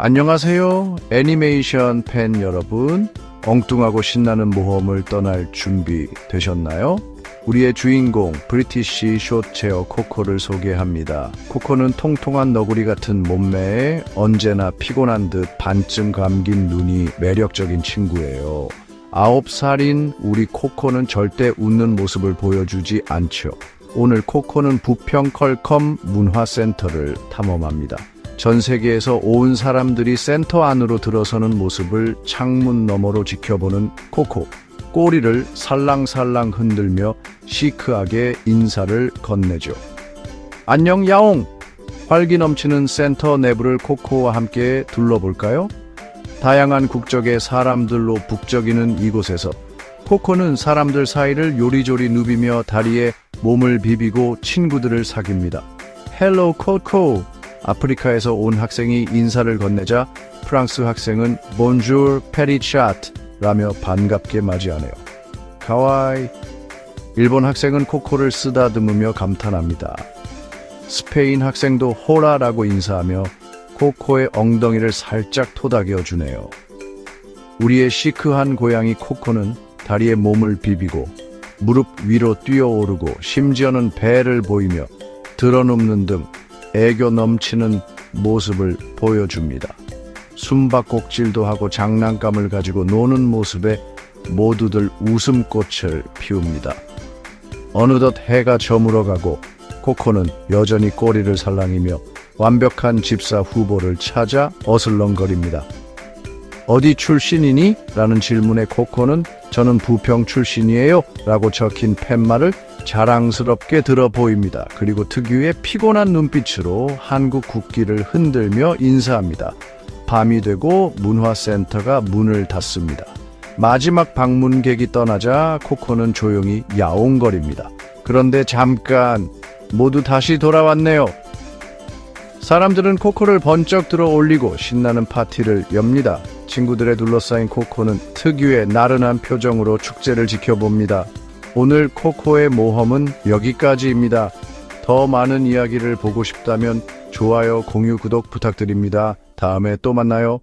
안녕하세요. 애니메이션 팬 여러분. 엉뚱하고 신나는 모험을 떠날 준비 되셨나요? 우리의 주인공 브리티시 숏체어 코코를 소개합니다. 코코는 통통한 너구리 같은 몸매에 언제나 피곤한 듯 반쯤 감긴 눈이 매력적인 친구예요. 아홉 살인 우리 코코는 절대 웃는 모습을 보여주지 않죠. 오늘 코코는 부평 컬컴 문화센터를 탐험합니다. 전 세계에서 온 사람들이 센터 안으로 들어서는 모습을 창문 너머로 지켜보는 코코. 꼬리를 살랑살랑 흔들며 시크하게 인사를 건네죠. 안녕 야옹! 활기 넘치는 센터 내부를 코코와 함께 둘러볼까요? 다양한 국적의 사람들로 북적이는 이곳에서 코코는 사람들 사이를 요리조리 누비며 다리에 몸을 비비고 친구들을 사깁니다. 헬로 코코! 아프리카에서 온 학생이 인사를 건네자 프랑스 학생은 본주르 페리차트 라며 반갑게 맞이하네요. 가와이. 일본 학생은 코코를 쓰다듬으며 감탄합니다. 스페인 학생도 호라라고 인사하며 코코의 엉덩이를 살짝 토닥여 주네요. 우리의 시크한 고양이 코코는 다리에 몸을 비비고 무릎 위로 뛰어오르고 심지어는 배를 보이며 드러눕는 등 애교 넘치는 모습을 보여줍니다. 숨바꼭질도 하고 장난감을 가지고 노는 모습에 모두들 웃음꽃을 피웁니다. 어느덧 해가 저물어가고 코코는 여전히 꼬리를 살랑이며 완벽한 집사 후보를 찾아 어슬렁거립니다. 어디 출신이니? 라는 질문에 코코는 저는 부평 출신이에요 라고 적힌 팻말을 자랑스럽게 들어 보입니다. 그리고 특유의 피곤한 눈빛으로 한국 국기를 흔들며 인사합니다. 밤이 되고 문화센터가 문을 닫습니다. 마지막 방문객이 떠나자 코코는 조용히 야옹거립니다. 그런데 잠깐 모두 다시 돌아왔네요. 사람들은 코코를 번쩍 들어 올리고 신나는 파티를 엽니다. 친구들에 둘러싸인 코코는 특유의 나른한 표정으로 축제를 지켜봅니다. 오늘 코코의 모험은 여기까지입니다. 더 많은 이야기를 보고 싶다면 좋아요, 공유, 구독 부탁드립니다. 다음에 또 만나요.